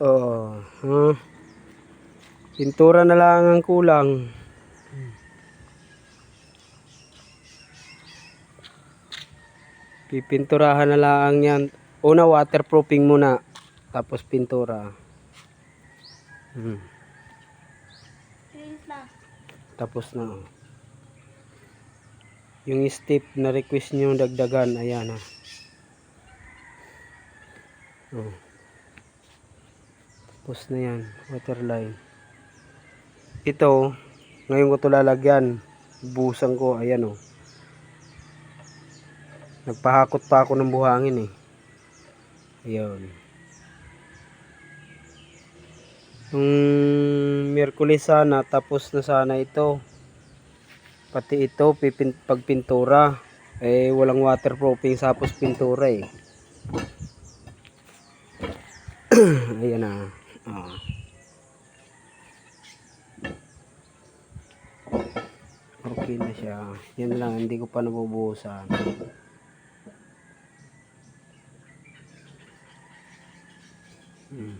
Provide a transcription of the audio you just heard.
Oh, huh? Pintura na lang ang kulang. Pipinturahan na lang yan. Una waterproofing muna. Tapos pintura. Hmm. Tapos na. Yung step na request nyo dagdagan. Ayan ha. Oh. Tapos na yan. Waterline. Ito. Ngayon ko ito lalagyan. Busan ko. Ayan oh. Nagpahakot pa ako ng buhangin eh. Ayun. Nung Miyerkules sana, tapos na sana ito. Pati ito, pagpintura. Eh, walang waterproofing tapos pintura eh. Ayan na. Ah. Okay na siya. Yan lang, hindi ko pa nabubuhusan. Hmm.